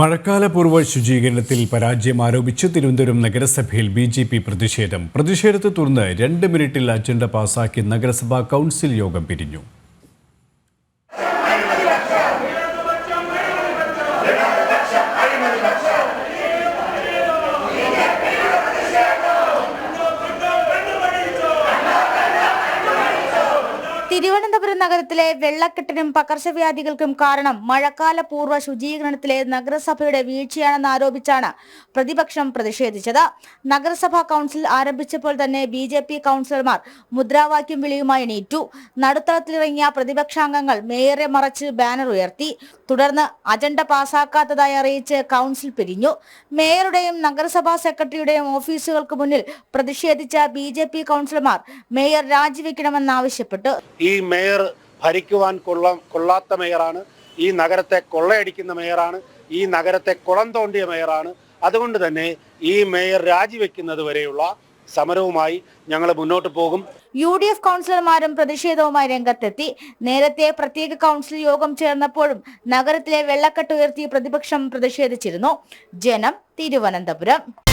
മഴക്കാലപൂർവ ശുചീകരണത്തിൽ പരാജയം ആരോപിച്ച് തിരുവനന്തപുരം നഗരസഭയിൽ ബി ജെ പി പ്രതിഷേധം. പ്രതിഷേധത്തെ തുടർന്ന് രണ്ട് മിനിറ്റിൽ അജണ്ട പാസാക്കി നഗരസഭാ കൗൺസിൽ യോഗം പിരിഞ്ഞു. തിരുവനന്തപുരം നഗരത്തിലെ വെള്ളക്കെട്ടിനും പകർച്ചവ്യാധികൾക്കും കാരണം മഴക്കാല പൂർവ ശുചീകരണത്തിലെ നഗരസഭയുടെ വീഴ്ചയാണെന്ന് ആരോപിച്ചാണ് പ്രതിപക്ഷം പ്രതിഷേധിച്ചത്. നഗരസഭാ കൗൺസിൽ ആരംഭിച്ചപ്പോൾ തന്നെ ബി ജെ പി കൗൺസിലർമാർ മുദ്രാവാക്യം വിളിയുമായി എണീറ്റു. നടുത്തളത്തിലിറങ്ങിയ പ്രതിപക്ഷാംഗങ്ങൾ മേയറെ മറച്ച് ബാനർ ഉയർത്തി. തുടർന്ന് അജണ്ട പാസാക്കാത്തതായി അറിയിച്ച് കൗൺസിൽ പിരിഞ്ഞു. മേയറുടെയും നഗരസഭാ സെക്രട്ടറിയുടെയും ഓഫീസുകൾക്ക് മുന്നിൽ പ്രതിഷേധിച്ച ബി ജെ പി കൗൺസിലർമാർ മേയർ രാജിവെക്കണമെന്നാവശ്യപ്പെട്ടു ഈ മേയർ ഭരിക്കുവാൻ കൊള്ള കൊള്ളാത്ത മേയറാണ്. ഈ നഗരത്തെ കൊള്ളയടിക്കുന്ന മേയറാണ്. ഈ നഗരത്തെ കുളം തോണ്ടിയ മേയറാണ്. അതുകൊണ്ട് തന്നെ ഈ മേയർ രാജിവെക്കുന്നത് വരെയുള്ള സമരവുമായി ഞങ്ങൾ മുന്നോട്ട് പോകും. യു ഡി എഫ് കൗൺസിലർമാരും പ്രതിഷേധവുമായി രംഗത്തെത്തി. നേരത്തെ പ്രത്യേക കൗൺസിൽ യോഗം ചേർന്നപ്പോഴും നഗരത്തിലെ വെള്ളക്കെട്ട് ഉയർത്തി പ്രതിപക്ഷം പ്രതിഷേധിച്ചിരുന്നു. ജനം തിരുവനന്തപുരം.